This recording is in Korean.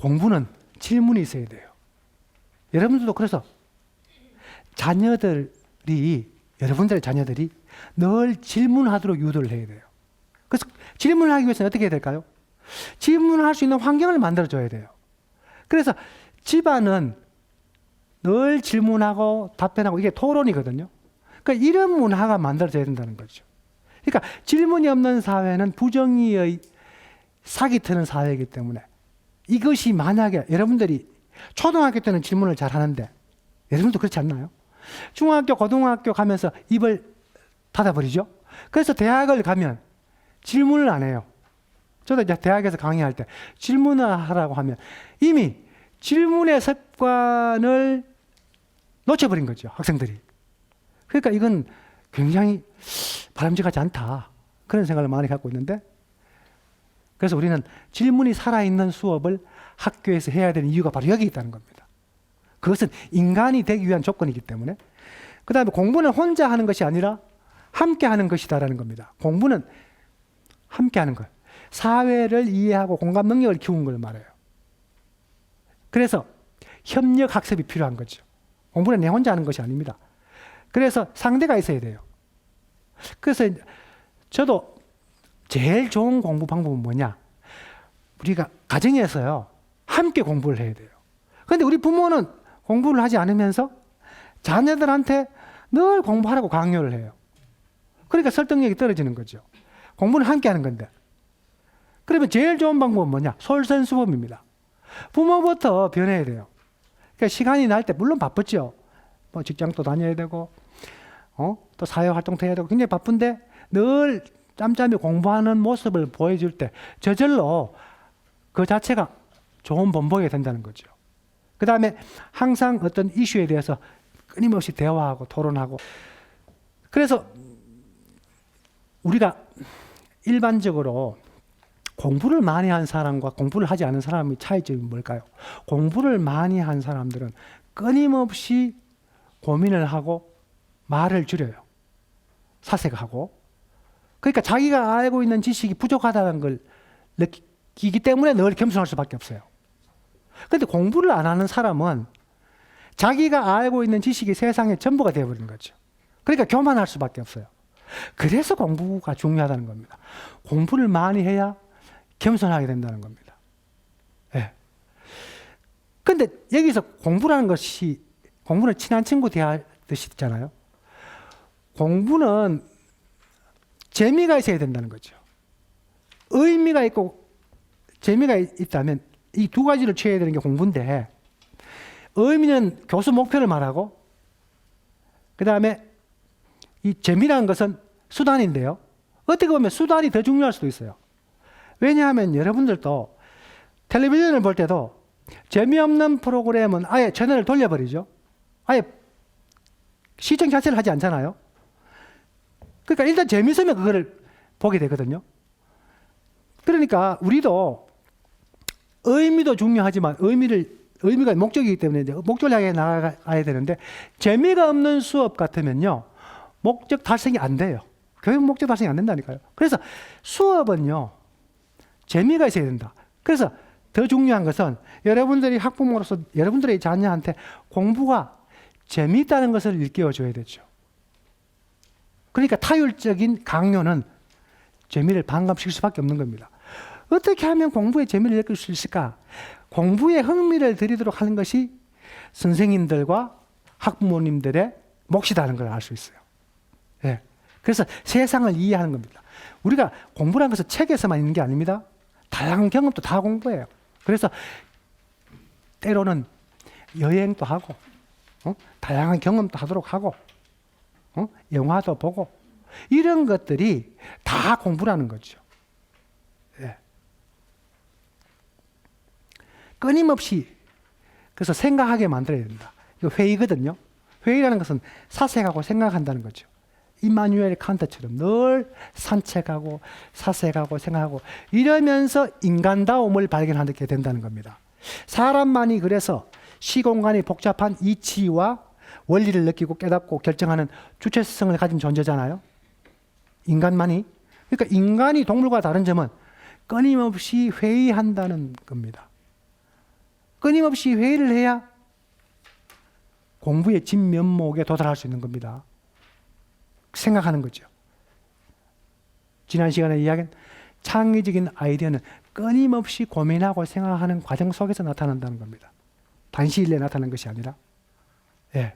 공부는 질문이 있어야 돼요. 여러분들도 그래서 자녀들이 여러분들의 자녀들이 늘 질문하도록 유도를 해야 돼요. 그래서 질문하기 위해서는 어떻게 해야 될까요? 질문할 수 있는 환경을 만들어 줘야 돼요. 그래서 집안은 늘 질문하고 답변하고 이게 토론이거든요. 그러니까 이런 문화가 만들어져야 된다는 거죠. 그러니까 질문이 없는 사회는 부정의의 사기 트는 사회이기 때문에 이것이 만약에 여러분들이 초등학교 때는 질문을 잘 하는데 여러분도 그렇지 않나요? 중학교, 고등학교 가면서 입을 닫아버리죠. 그래서 대학을 가면 질문을 안 해요. 저도 이제 대학에서 강의할 때 질문을 하라고 하면 이미 질문의 습관을 놓쳐버린 거죠. 학생들이. 그러니까 이건 굉장히 바람직하지 않다. 그런 생각을 많이 갖고 있는데 그래서 우리는 질문이 살아있는 수업을 학교에서 해야 되는 이유가 바로 여기 있다는 겁니다. 그것은 인간이 되기 위한 조건이기 때문에 그 다음에 공부는 혼자 하는 것이 아니라 함께 하는 것이다라는 겁니다. 공부는 함께 하는 것. 사회를 이해하고 공감 능력을 키우는 걸 말해요. 그래서 협력 학습이 필요한 거죠. 공부는 내 혼자 하는 것이 아닙니다. 그래서 상대가 있어야 돼요. 그래서 저도 제일 좋은 공부 방법은 뭐냐? 우리가 가정에서요, 함께 공부를 해야 돼요. 그런데 우리 부모는 공부를 하지 않으면서 자녀들한테 늘 공부하라고 강요를 해요. 그러니까 설득력이 떨어지는 거죠. 공부는 함께 하는 건데. 그러면 제일 좋은 방법은 뭐냐? 솔선수범입니다. 부모부터 변해야 돼요. 그러니까 시간이 날 때 물론 바쁘죠. 뭐 직장도 다녀야 되고, 어? 또 사회 활동도 해야 되고 굉장히 바쁜데 늘 짬짬이 공부하는 모습을 보여줄 때 저절로 그 자체가 좋은 본보기가 된다는 거죠. 그 다음에 항상 어떤 이슈에 대해서 끊임없이 대화하고 토론하고 그래서 우리가 일반적으로 공부를 많이 한 사람과 공부를 하지 않은 사람의 차이점이 뭘까요? 공부를 많이 한 사람들은 끊임없이 고민을 하고 말을 줄여요. 사색하고. 그러니까 자기가 알고 있는 지식이 부족하다는 걸 느끼 기 때문에 늘 겸손할 수밖에 없어요. 근데 공부를 안 하는 사람은 자기가 알고 있는 지식이 세상의 전부가 되어버리는 거죠. 그러니까 교만할 수밖에 없어요. 그래서 공부가 중요하다는 겁니다. 공부를 많이 해야 겸손하게 된다는 겁니다. 예. 근데 여기서 공부라는 것이 공부는 친한 친구 대하듯이 있잖아요. 공부는 재미가 있어야 된다는 거죠. 의미가 있고 재미가 있다면 이 두 가지를 취해야 되는 게 공부인데 의미는 교수 목표를 말하고 그 다음에 이 재미라는 것은 수단인데요. 어떻게 보면 수단이 더 중요할 수도 있어요. 왜냐하면 여러분들도 텔레비전을 볼 때도 재미없는 프로그램은 아예 채널을 돌려버리죠. 아예 시청 자체를 하지 않잖아요. 그러니까 일단 재밌으면 그거를 보게 되거든요. 그러니까 우리도 의미도 중요하지만 의미를 의미가 목적이기 때문에 이제 목적을 향해 나가야 되는데 재미가 없는 수업 같으면요 목적 달성이 안 돼요. 교육 목적 달성이 안 된다니까요. 그래서 수업은요 재미가 있어야 된다. 그래서 더 중요한 것은 여러분들이 학부모로서 여러분들의 자녀한테 공부가 재미있다는 것을 일깨워줘야 되죠. 그러니까 타율적인 강요는 재미를 반감시킬 수밖에 없는 겁니다. 어떻게 하면 공부에 재미를 느낄 수 있을까? 공부에 흥미를 들이도록 하는 것이 선생님들과 학부모님들의 몫이라는 걸 알 수 있어요. 예. 그래서 세상을 이해하는 겁니다. 우리가 공부라는 것은 책에서만 있는 게 아닙니다. 다양한 경험도 다 공부해요. 그래서 때로는 여행도 하고, 어? 다양한 경험도 하도록 하고, 어? 영화도 보고, 이런 것들이 다 공부라는 거죠. 끊임없이 그래서 생각하게 만들어야 된다. 이거 회의거든요. 회의라는 것은 사색하고 생각한다는 거죠. 이마누엘 칸트처럼 늘 산책하고 사색하고 생각하고 이러면서 인간다움을 발견하게 된다는 겁니다. 사람만이 그래서 시공간이 복잡한 이치와 원리를 느끼고 깨닫고 결정하는 주체성을 가진 존재잖아요. 인간만이. 그러니까 인간이 동물과 다른 점은 끊임없이 회의한다는 겁니다. 끊임없이 회의를 해야 공부의 진면목에 도달할 수 있는 겁니다. 생각하는 거죠. 지난 시간에 이야기한 창의적인 아이디어는 끊임없이 고민하고 생각하는 과정 속에서 나타난다는 겁니다. 단시일 내에 나타나는 것이 아니라. 예.